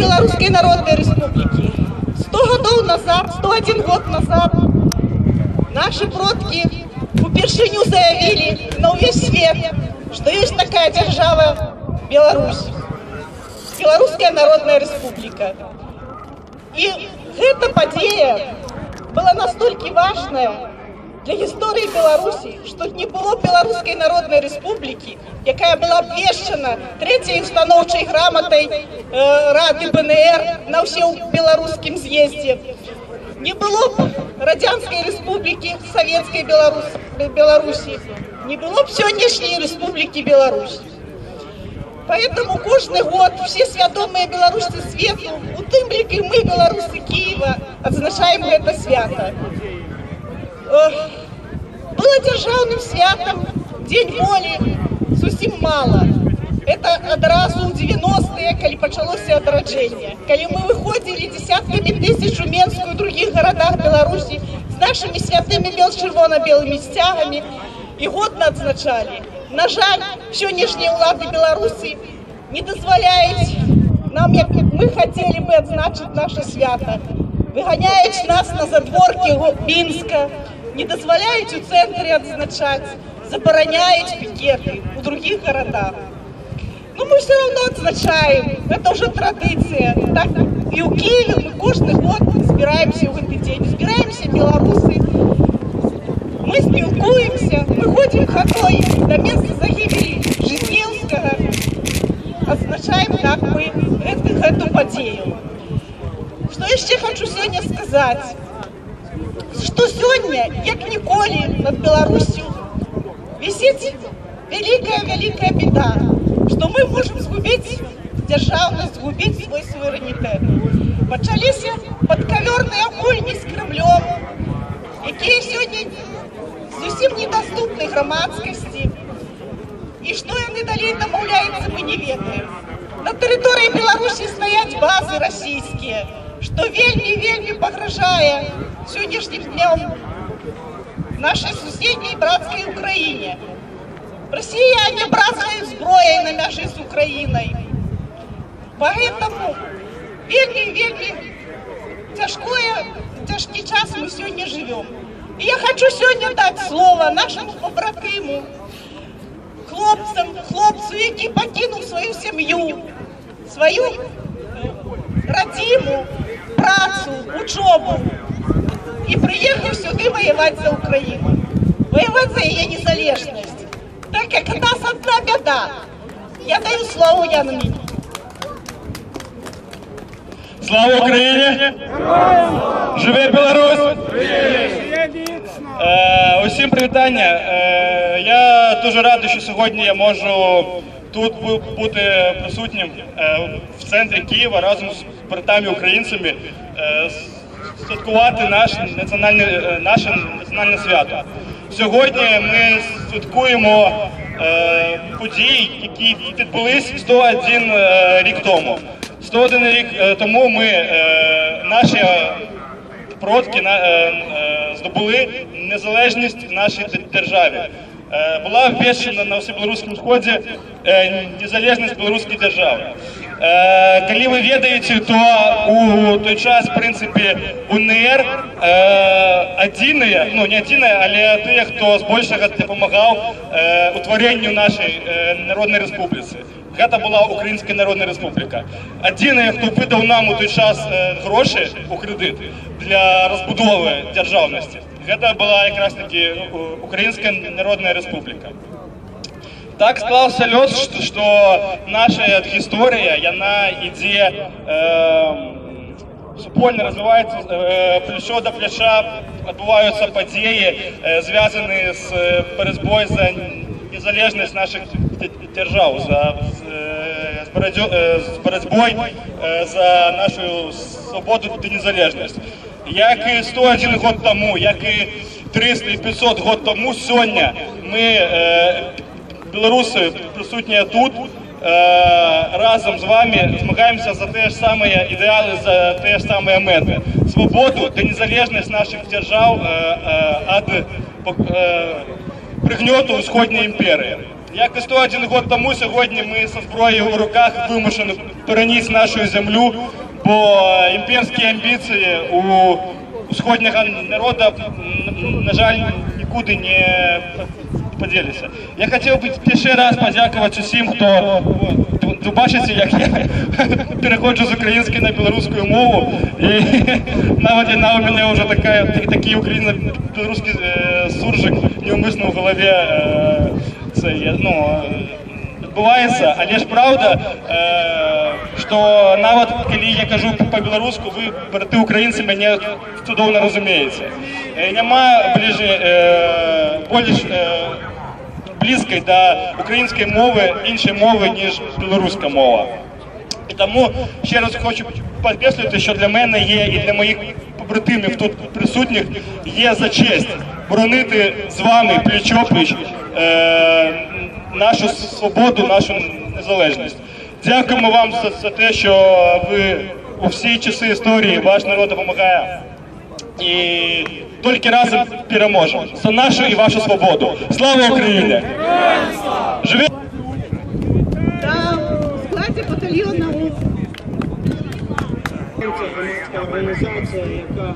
Белорусской Народной Республики. Сто годов назад, 101 год назад наши продки упершыню заявили на увесь свет, что есть такая держава Беларусь. Белорусская Народная Республика. І гэта падзея была настолькі важная для гісторыі Беларусі, што не было беларускай народнай рэспублікі, якая была абвешчана трэцяй установчай граматай э, рады БНР на ўсе беларускім з'ездзе. Не было б радзянскай рэспублікі савецкай Беларус... Беларусі, не было б сённяшняй рэспублікі Беларусь. Поэтому каждый год все свядомые белорусы свету, у тым лік і мы, белорусы Киева, отзначаем это свято. было державным святом, Дзень волі зусім мала. Это адразу ў 90-е, калі пачалося адраджэнне. Калі мы выходзілі десяткамі тысяч у Менску і другіх гарадах Беларусі з нашымі святымі бел чырвона-белымі сцягамі і годна адзначалі. На жаль, сённяшнія ўлады Беларусі не дазваляюць нам, як мы хацелі бы адзначыць наше свята. Выганяюць нас на задворкі Мінска, не дозволяете у центрі відзначати, забороняють пікети у других городов. Ну мы все одно відзначаємо, це вже традиція. Так і у Києві ми кожен год збираємося в цей день. Збираємося білоруси, ми спілкуємося, ми ходимо ходою до місця загибелі Житєвського. Означаємо, як ми цю подію. Що что еще хочу сегодня сказать? Что сегодня, як ніколи, над Беларусью висит великая-великая беда, что мы можем згубить державность, згубить свой суверенитет. Почалися подкаверные гульні з Кремлем, які сьогодні зовсім недоступны громадскости. І що вони далі домовляються, ми не ведаємо. На території Білорусі стоять бази російські, що вельми-вельми погрожає сьогоднішнім днем нашей сусідній братській Україні. Росіяне бросают зброєю на межі з Україною. Поэтому вельми-вельми тяжкое, тяжкий час мы сегодня живем. И я хочу сегодня дать слово нашему побратиму, хлопцам, хлопцу, який покинув свою сім'ю, свою е, працю, учебу і приїхав сюди воювати за Україну, воювати за її незалежність. Так як у нас одна біда. Я даю слово Яну Слава Україні! Живе Білорусь! Е, усім привітання. Е, я дуже радий, що сьогодні я можу тут бути присутнім е, в центрі Києва разом з братами українцями, е, святкувати наш національне, е, наше національне свято. Сьогодні ми святкуємо події, які відбулись 101 е, рік тому. 101 рік тому ми наші е, здобули незалежність в нашій державі. Е, Була введена на всебелорусском сході е, незалежність білоруської держави. Е, Коли ви ведаєте, то у той час, в принципі, УНР е, ну не одине, але ті, хто е, утворенню нашої е, народної республіки. Гэта була Українська Народна Республіка. Адзінае, хто видав нам у той час гроші у кредит для розбудови державності, гэта була якраз таки е, Українська Народна Республіка. Так склався лёс, што, што наша гісторыя, яна ідзе э, супольна развіваецца э, плечо да пляча, адбываюцца падзеі, э, звязаныя з э, барацьбой за незалежнасць наших д- дзяржаў, за э, з барадзё- э, з барацьбой э, за нашу свабоду ды незалежнасць. Як і 101 год таму, як і 300 і 500 год таму сёння мы э, беларусы присутнія тут е, разом з вами змагаємося за те ж саме ідеали, за те ж саме мети. Свободу та незалежність наших держав е, е, від е, пригньоту Сходньої імперії. Як і 101 год тому, сьогодні ми зі зброєю у руках вимушено переніс нашу землю, бо імперські амбіції у сходнього народу, на жаль, нікуди не поділися. Я хотів би ще раз подякувати усім, хто ви- бачите, як я переходжу з української на білоруську мову. І навіть на у мене вже така, такий україно-білоруський е, суржик неумисно в голові. Е, це ну, відбувається, але ж правда, що навіть коли я кажу по-білоруську, ви брати українці мене чудово розумієте. Е, Нема ближче, е, більш е, близької до української мови іншої мови, ніж білоруська мова. І тому ще раз хочу підкреслити, що для мене є і для моїх побратимів тут присутніх є за честь боронити з вами пліч-опліч е, нашу свободу, нашу незалежність. Дякуємо вам за, за те, що ви у всі часи історії ваш народ допомагає. І тільки разом переможемо за нашу і вашу свободу. Слава Україні! Складі Це громадська організація, яка